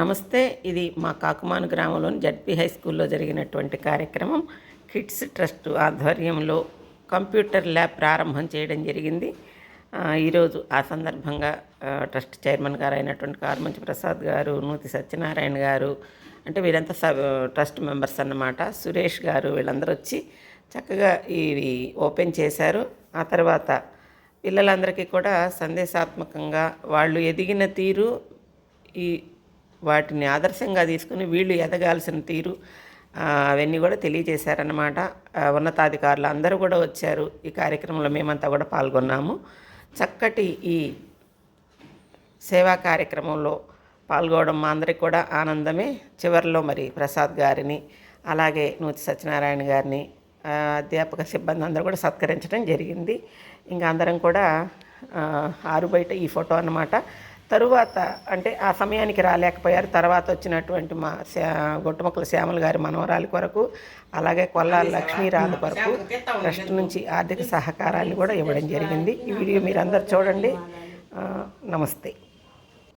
నమస్తే ఇది మా కాకుమాను గ్రామంలోని జడ్పీ హై స్కూల్లో జరిగినటువంటి కార్యక్రమం. కిడ్స్ ట్రస్ట్ ఆధ్వర్యంలో కంప్యూటర్ ల్యాబ్ ప్రారంభం చేయడం జరిగింది. ఈరోజు ఆ సందర్భంగా ట్రస్ట్ చైర్మన్ గారు అయినటువంటి కారుమంచి ప్రసాద్ గారు నూతి సత్యనారాయణ గారు అంటే వీరంతా సబ్ ట్రస్ట్ మెంబర్స్ అన్నమాట. సురేష్ గారు వీళ్ళందరూ వచ్చి చక్కగా ఇవి ఓపెన్ చేశారు. ఆ తర్వాత పిల్లలందరికీ కూడా సందేశాత్మకంగా వాళ్ళు ఎదిగిన తీరు ఈ వాటిని ఆదర్శంగా తీసుకుని వీళ్ళు ఎదగాల్సిన తీరు అవన్నీ కూడా తెలియజేశారన్నమాట. ఉన్నతాధికారులు అందరూ కూడా వచ్చారు. ఈ కార్యక్రమంలో మేమంతా కూడా పాల్గొన్నాము. చక్కటి ఈ సేవా కార్యక్రమంలో పాల్గొనడం మా అందరికి కూడా ఆనందమే. చివరిలో మరి ప్రసాద్ గారిని అలాగే నూతి సత్యనారాయణ గారిని అధ్యాపక సిబ్బంది అందరూ కూడా సత్కరించడం జరిగింది. ఇంకా అందరం కూడా ఆరు బయట ఈ ఫోటో అన్నమాట. తరువాత అంటే ఆ సమయానికి రాలేకపోయారు. తర్వాత వచ్చినటువంటి మా శ్యా గొట్టుమక్కల శ్యామల గారి మనవరాలి కొరకు అలాగే కొల్లాల లక్ష్మీరాధ కొరకు ట్రస్ట్ నుంచి ఆర్థిక సహకారాన్ని కూడా ఇవ్వడం జరిగింది. ఈ వీడియో మీరు అందరు చూడండి నమస్తే.